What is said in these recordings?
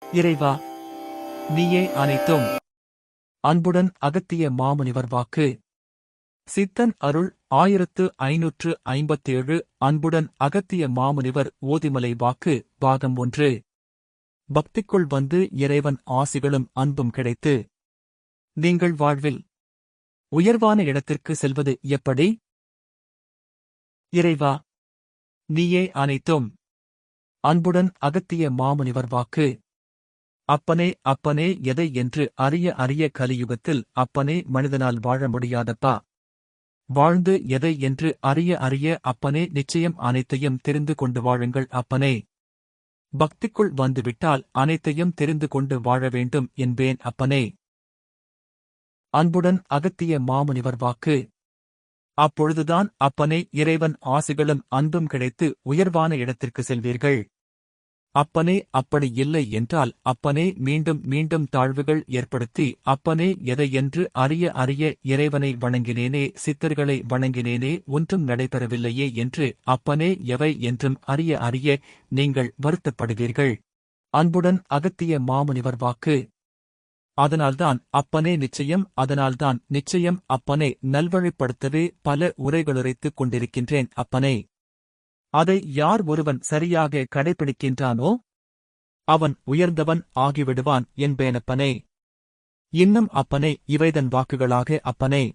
இறைவா நீயே அனைத்தும். அன்புடன் அகத்திய மாமுனிவர் வாக்கு. சித்தன் அருள் ஆயிரத்து ஐநூற்று ஐம்பத்தேழு அன்புடன் அகத்திய மாமுனிவர் ஓதிமலை வாக்கு பாகம் ஒன்று. பக்திக்குள் வந்து இறைவன் ஆசிகளும் அன்பும் கிடைத்து. நீங்கள் வாழ்வில் உயர்வான இடத்திற்கு செல்வது எப்படி? இறைவா நீயே அனைத்தும். அன்புடன் அகத்திய மாமுனிவர் வாக்கு. அப்பனே அப்பனே எதை என்று அறிய அறிய கலியுகத்தில் அப்பனே மனிதனால் வாழ முடியாதப்பா. வாழ்ந்து எதை என்று அறிய அறிய அப்பனே நிச்சயம் அனைத்தையும் தெரிந்து கொண்டு வாழுங்கள் அப்பனே. பக்திக்குள் வந்துவிட்டால் அனைத்தையும் தெரிந்து கொண்டு வாழ வேண்டும் என்பேன் அப்பனே. அன்புடன் அகத்திய மாமுனிவர் வாக்கு. அப்பொழுதுதான் அப்பனே இறைவன் ஆசிகளும் அன்பும் கிடைத்து உயர்வான இடத்திற்கு செல்வீர்கள். அப்பனே அப்படி இல்லை என்றால் அப்பனே மீண்டும் மீண்டும் தாழ்வுகள் ஏற்படுத்தி அப்பனே எதையென்று அறிய அறிய இறைவனை வணங்கினேனே சித்தர்களை வணங்கினேனே ஒன்றும் நடைபெறவில்லையே என்று அப்பனே எவை என்றும் அறிய அறிய நீங்கள் வருத்தப்படுவீர்கள். அன்புடன் அகத்திய மாமுனிவர் வாக்கு. அதனால்தான் அப்பனே நிச்சயம் அதனால்தான் நிச்சயம் அப்பனே நல்வழிப்படுத்தவே பல உரைகளுரைத்துக் கொண்டிருக்கின்றேன் அப்பனே. அதை யார் ஒருவன் சரியாக கடைபிடிக்கின்றானோ அவன் உயர்ந்தவன் ஆகிவிடுவான் என்பேனப்பனே. இன்னும் அப்பனே இவைதன் வாக்குகளாக அப்பனே.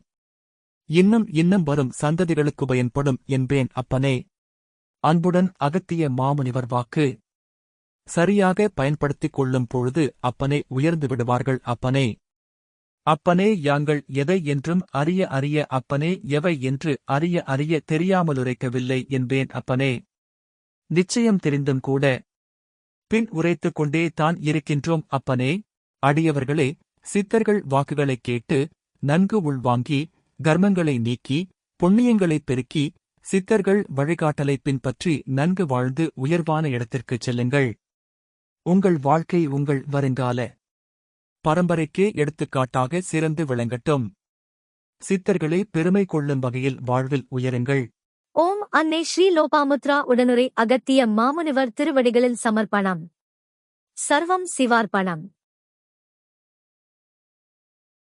இன்னும் இன்னும் வரும் சந்ததிகளுக்கு பயன்படும் என்பேன் அப்பனே. அன்புடன் அகத்திய மாமுனிவர் வாக்கு. சரியாக பயன்படுத்திக் கொள்ளும் பொழுது அப்பனே உயர்ந்து விடுவார்கள் அப்பனே. அப்பனே யாங்கள் எதை என்றும் அறிய அறிய அப்பனே எவை என்று அறிய அறிய தெரியாமலுரைக்கவில்லை என்பேன் அப்பனே. நிச்சயம் தெரிந்தும் கூட. பின் உரைத்துக் கொண்டே தான் இருக்கின்றோம் அப்பனே. அடியவர்களே சித்தர்கள் வாக்குகளைக் கேட்டு நன்கு உள்வாங்கி கர்மங்களை நீக்கி புண்ணியங்களைப் பெருக்கி சித்தர்கள் வழிகாட்டலை பின்பற்றி நன்கு வாழ்ந்து உயர்வான இடத்திற்குச் செல்லுங்கள். உங்கள் வாழ்க்கை உங்கள் வருங்கால பரம்பரைக்கே எடுத்துக்காட்டாக சிறந்து விளங்கட்டும். சித்தர்களே பெருமை கொள்ளும் வகையில் வாழ்வில் உயருங்கள். ஓம் அன்னை ஸ்ரீ லோபாமுத்ரா உடனுரை அகத்திய மாமுனிவர் திருவடிகளில் சமர்ப்பணம். சர்வம் சிவார்ப்பணம்.